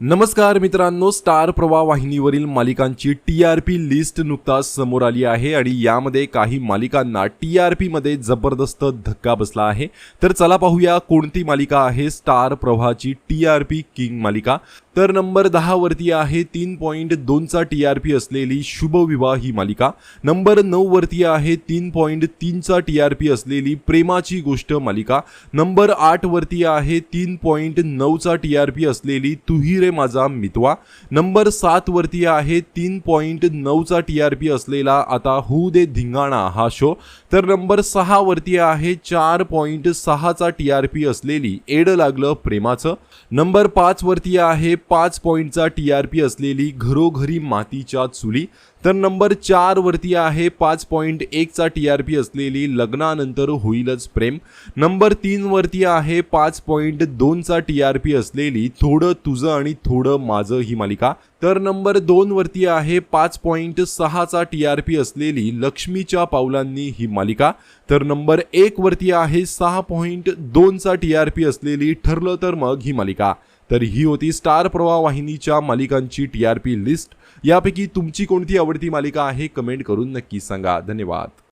नमस्कार मित्रांनो स्टार प्रवाह वाहिनीवरील मालिकांची टी आर पी लिस्ट नुकताच समोर आली आहे आणि यामध्ये काही मालिकांना टी आर पीमध्ये जबरदस्त धक्का बसला आहे. तर चला पाहूया कोणती मालिका आहे स्टार प्रवाहाची टी आर पी किंग मालिका. तर नंबर दहा वरती आहे तीन पॉईंट दोनचा टी आर पी असलेली शुभविवाह ही मालिका. नंबर नऊवरती आहे तीन पॉईंट तीनचा टी आर पी असलेली प्रेमाची गोष्ट मालिका. नंबर आठवरती आहे तीन पॉईंट नऊचा टी आर पी असलेली तुही रे माझा मितवा. नंबर सात वरती आहे तीन पॉईंट नऊचा टी आर पी असलेला आता हू दे धिंगाणा हा शो. तर नंबर सहा वरती आहे चार पॉईंट सहाचा टी आर पी असलेली एड लागलं प्रेमाचं. नंबर पाच वरती आहे पाच पॉईंटचा टी आर पी असलेली घरोघरी मातीच्या चुली. तर नंबर चार वरती आहे पाच पॉईंट एकचा टी आर पी असलेली लग्नानंतर होईलच प्रेम. नंबर तीन वरती आहे पाच पॉईंट दोनचा टी आर पी असलेली थोडं तुझं आणि थोडं माझं ही मालिका. तर नंबर दोन वरती आहे पाच पॉईंट सहाचा टी आर पी असलेली लक्ष्मीच्या पावलांनी ही मालिका. तर नंबर एक वरती आहे सहा पॉईंट दोनचा टी आर पी असलेली ठरलं तर मग ही मालिका. तर ही होती स्टार प्रवाह वाहिनीच्या मालिकांची टी आर पी लिस्ट. यापैकी तुमची कोणती आवडती मालिका आहे कमेंट करून नक्की सांगा. धन्यवाद.